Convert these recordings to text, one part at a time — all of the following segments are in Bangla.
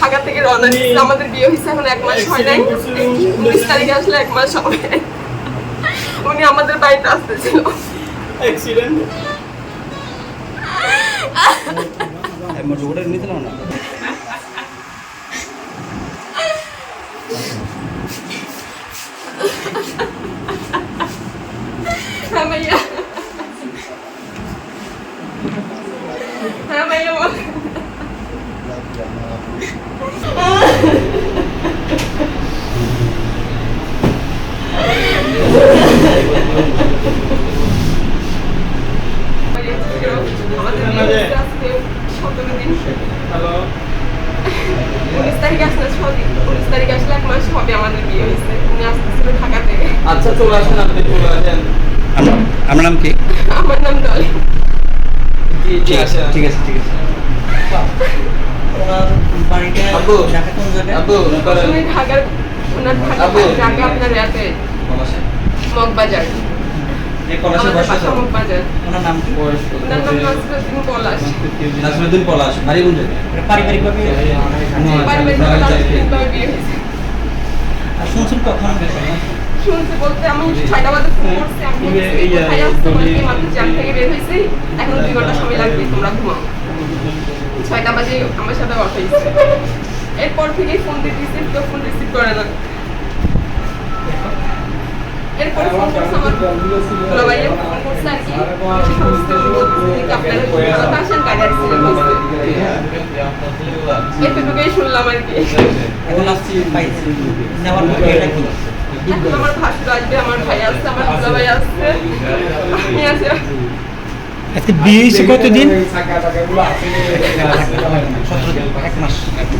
ঢাকা থেকে রওনা দিচ্ছে আমাদের বিয়ে হয়েছে এখন এক মাস হয় নাই। উনিশ তারিখে আসলে এক মাস হবে। উনি আমাদের বাড়িতে আসতেছিল। অ্যাক্সিডেন্ট নিতে না। হ্যাঁ ভাইয়া হ্যাঁ ভাইয়া আচ্ছা চলে আসেন আপনি চলে আসেন আপনার নাম কি? আমার নাম ডলি। ঠিক আছে ঠিক আছে ওনার বাড়িটা আব্বু। উনি ঢাকার ওনার ঢাকা আপনার ইয়াতে মগবাজার শুনছেন কখন বলতে আমি ছয়টা বাজে ফোন করছি আমি কোথায় আসছো বলে কি মাত্র জ্যাম থেকে বের হয়েছি এখন দুই ঘণ্টা সময় লাগবে তোমরা ঘুমাও ছয়টা বাজে আমার সাথে কথা হয়েছে এরপর থেকে ফোন দিতেছি কেউ ফোন রিসিভ করে না এরপর ফোন করছে আমার ফোন করছে আর কি। এসে সমস্ত বলতেছে যে আপনারা আসেন এতটুকুই শুনলাম আর কি। এখন আসছি এখন আমার ভাসুর আসবে আমার ভাই আসছে আমার দুলা ভাই আসছে। আমি আজকে বিয়ে কতদিন সতেরো দিন এক মাস ওই গাড়ি অ্যাক্সিডেন্টে উনি এখন তো আমা-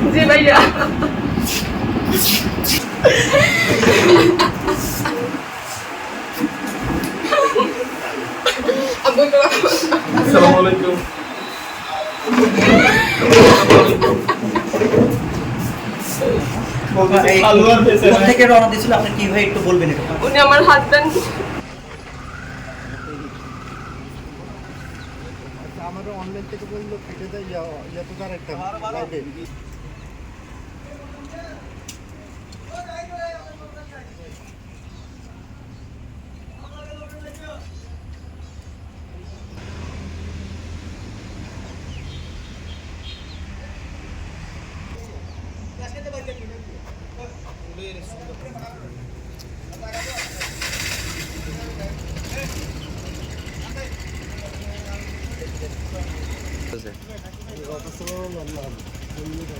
জি ভাইয়া। আব্বু আসসালামু আলাইকুম এই- আলুয়ার পেছে কোথা থেকে রওনা দিয়েছিল? আপনি কি ভাই একটু বলবেন উনি আমার হাজবেন্ড আমাদের অনলাইন থেকে বলল কেটে দেয় ইয়া তো তার একটা লাইভে কথা শুনলাম না